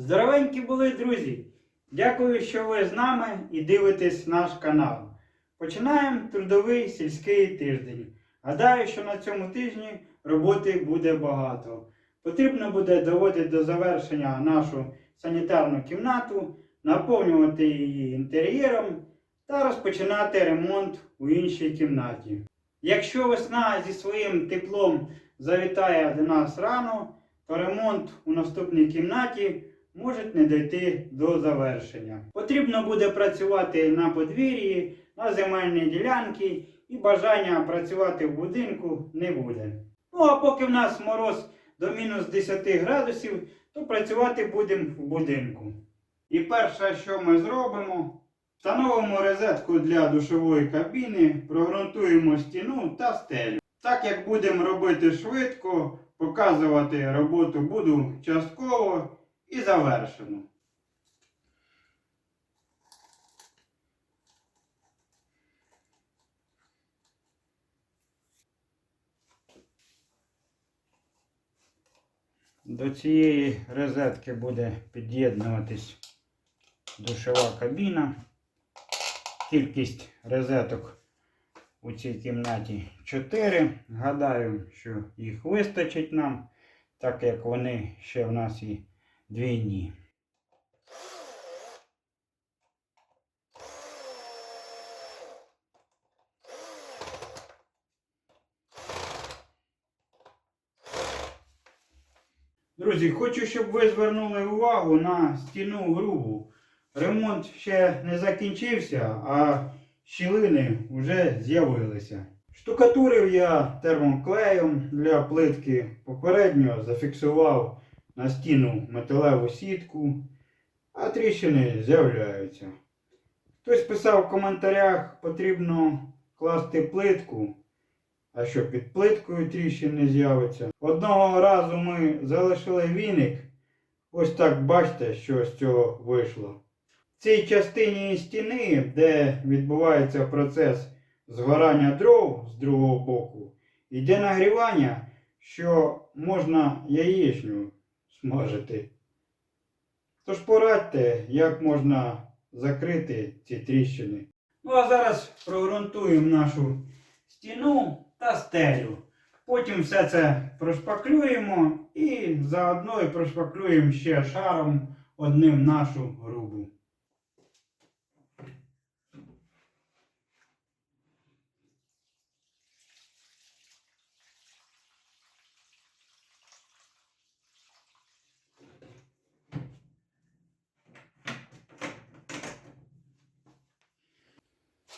Здоровенькі були, друзі! Дякую, що ви з нами і дивитесь наш канал. Починаємо трудовий сільський тиждень. Гадаю, що на цьому тижні роботи буде багато. Потрібно буде доводити до завершення нашу санітарну кімнату, наповнювати її інтер'єром та розпочинати ремонт у іншій кімнаті. Якщо весна зі своїм теплом завітає до нас рано, то ремонт у наступній кімнаті може не дійти до завершення. Потрібно буде працювати на подвір'ї, на земельній ділянці і бажання працювати в будинку не буде. Ну а поки в нас мороз до мінус 10 градусів, то працювати будемо в будинку. І перше, що ми зробимо, встановимо розетку для душової кабіни, прогрунтуємо стіну та стелю. Так як будемо робити швидко, показувати роботу буду частково і завершено. До цієї розетки буде під'єднуватись душова кабіна. Кількість розеток у цій кімнаті 4. Гадаю, що їх вистачить нам, так як вони ще в нас і двійні. Друзі, хочу, щоб ви звернули увагу на стіну грубу. Ремонт ще не закінчився, а щілини вже з'явилися. Штукатурив я термоклеєм для плитки. Попередньо зафіксував на стіну металеву сітку, а тріщини з'являються. Хтось писав в коментарях, потрібно класти плитку, а що під плиткою тріщин не з'явиться. Одного разу ми залишили віник. Ось так бачите, що з цього вийшло. В цій частині стіни, де відбувається процес згорання дров з другого боку, йде нагрівання, що можна яєчню смажити. Тож порадьте, як можна закрити ці тріщини. Ну а зараз прогрунтуємо нашу стіну та стелю. Потім все це прошпаклюємо і заодно і прошпаклюємо ще шаром одним нашу грубу.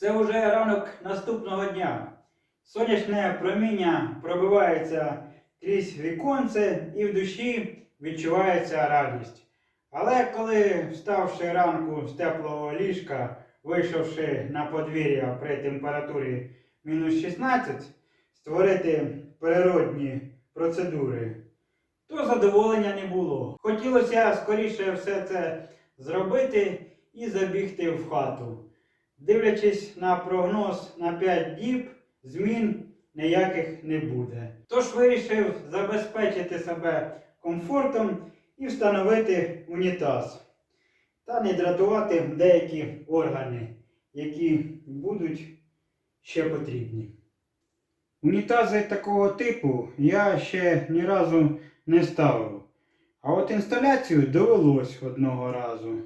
Це вже ранок наступного дня. Сонячне проміння пробивається крізь віконце і в душі відчувається радість. Але коли, вставши ранку з теплого ліжка, вийшовши на подвір'я при температурі мінус 16, створити природні процедури, то задоволення не було. Хотілося скоріше все це зробити і забігти в хату. Дивлячись на прогноз на 5 діб, змін ніяких не буде. Тож вирішив забезпечити себе комфортом і встановити унітаз та не дратувати деякі органи, які будуть ще потрібні. Унітази такого типу я ще ні разу не ставив. А от інсталяцію довелось одного разу.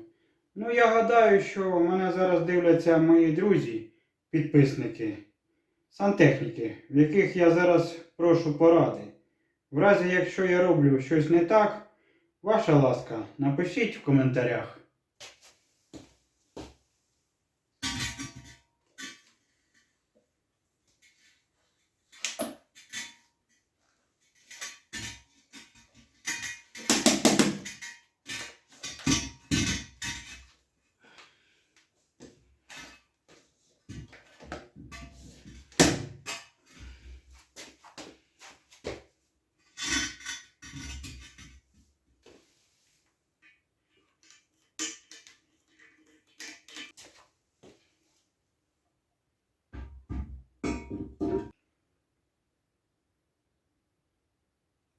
Ну, я гадаю, що мене зараз дивляться мої друзі, підписники, сантехніки, в яких я зараз прошу поради. В разі, якщо я роблю щось не так, ваша ласка, напишіть в коментарях.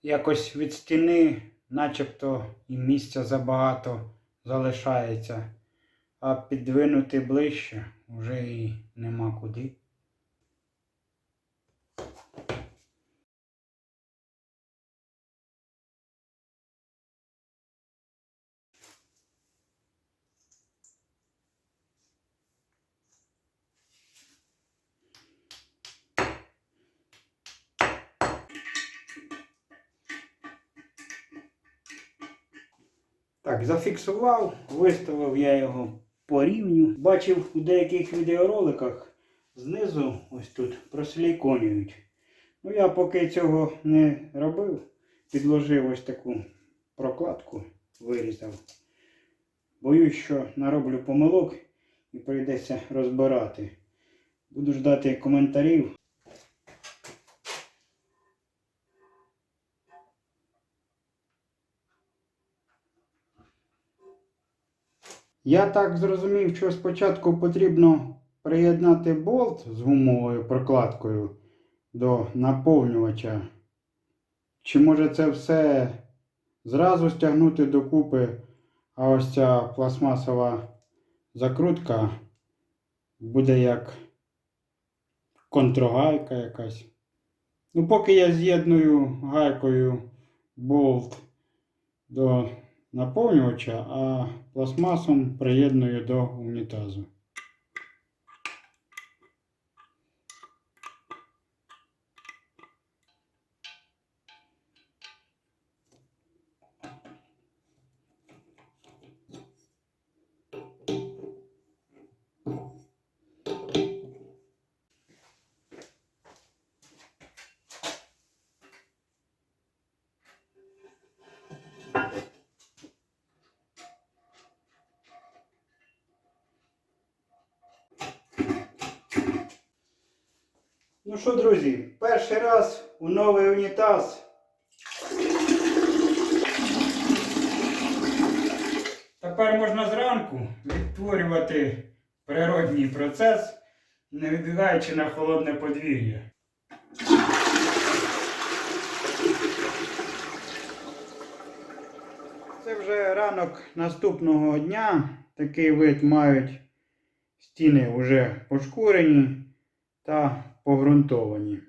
Якось від стіни, начебто і місця забагато залишається, а підвинути ближче вже і нема куди. Так, зафіксував, виставив я його по рівню. Бачив у деяких відеороликах знизу ось тут прослійконюють. Ну я поки цього не робив, підложив ось таку прокладку, вирізав. Боюсь, що нароблю помилок і прийдеться розбирати. Буду ждати коментарів. Я так зрозумів, що спочатку потрібно приєднати болт з гумовою прокладкою до наповнювача. Чи може це все зразу стягнути докупи, а ось ця пластмасова закрутка буде як контргайка якась. Ну, поки я з'єдную гайкою болт до наповнювача, а пластмасом приєдную до унітазу. Ну що, друзі, перший раз у новий унітаз. Тепер можна зранку відтворювати природній процес, не вибігаючи на холодне подвір'я. Це вже ранок наступного дня. Такий вид мають стіни вже пошкурені та погрунтовані.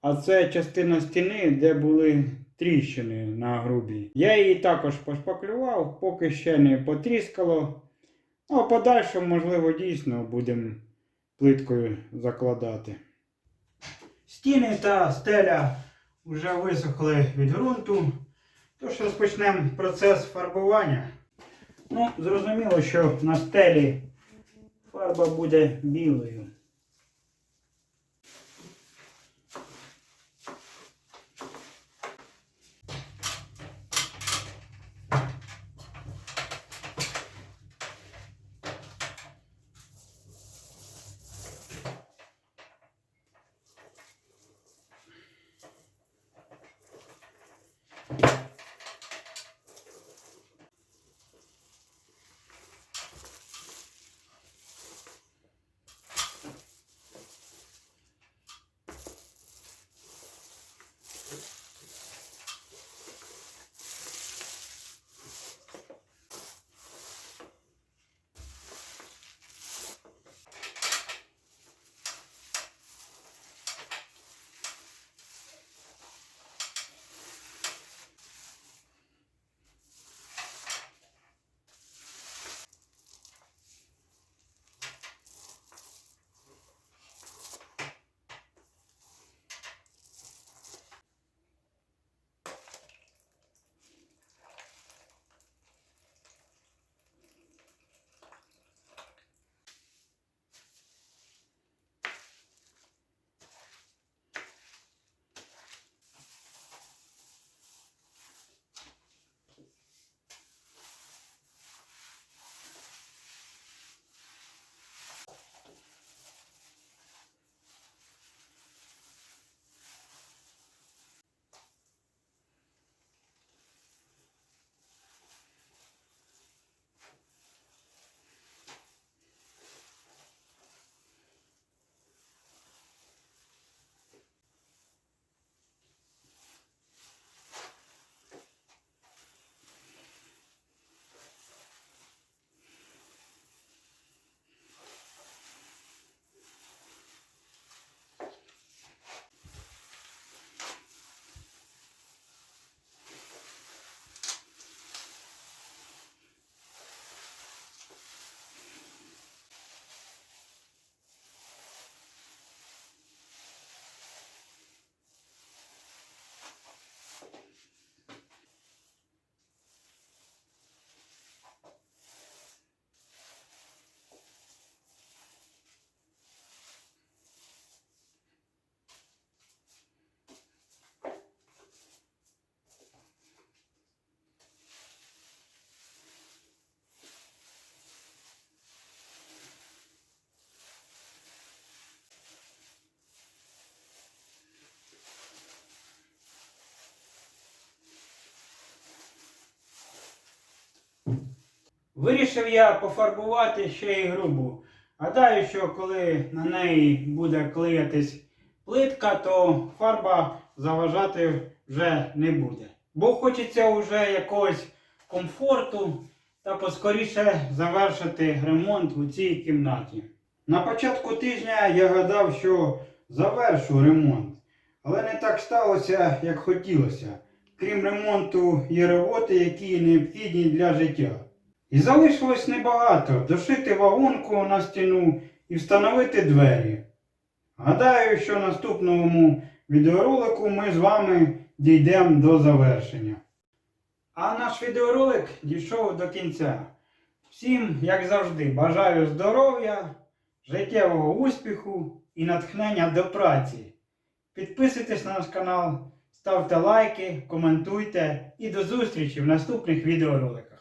А це частина стіни, де були тріщини на грубі. Я її також пошпаклював, поки ще не потріскало. А в подальшому, можливо, дійсно будемо плиткою закладати. Стіни та стеля вже висохли від ґрунту. Тож розпочнемо процес фарбування. Ну, зрозуміло, що на стелі фарба буде білою. Вирішив я пофарбувати ще й грубу. Гадаю, що коли на неї буде клеїтись плитка, то фарба заважати вже не буде. Бо хочеться вже якогось комфорту та поскоріше завершити ремонт у цій кімнаті. На початку тижня я гадав, що завершу ремонт, але не так сталося, як хотілося. Крім ремонту, є роботи, які необхідні для життя. І залишилось небагато дошити вагонку на стіну і встановити двері. Гадаю, що в наступному відеоролику ми з вами дійдемо до завершення. А наш відеоролик дійшов до кінця. Всім, як завжди, бажаю здоров'я, життєвого успіху і натхнення до праці. Підписуйтесь на наш канал, ставте лайки, коментуйте і до зустрічі в наступних відеороликах.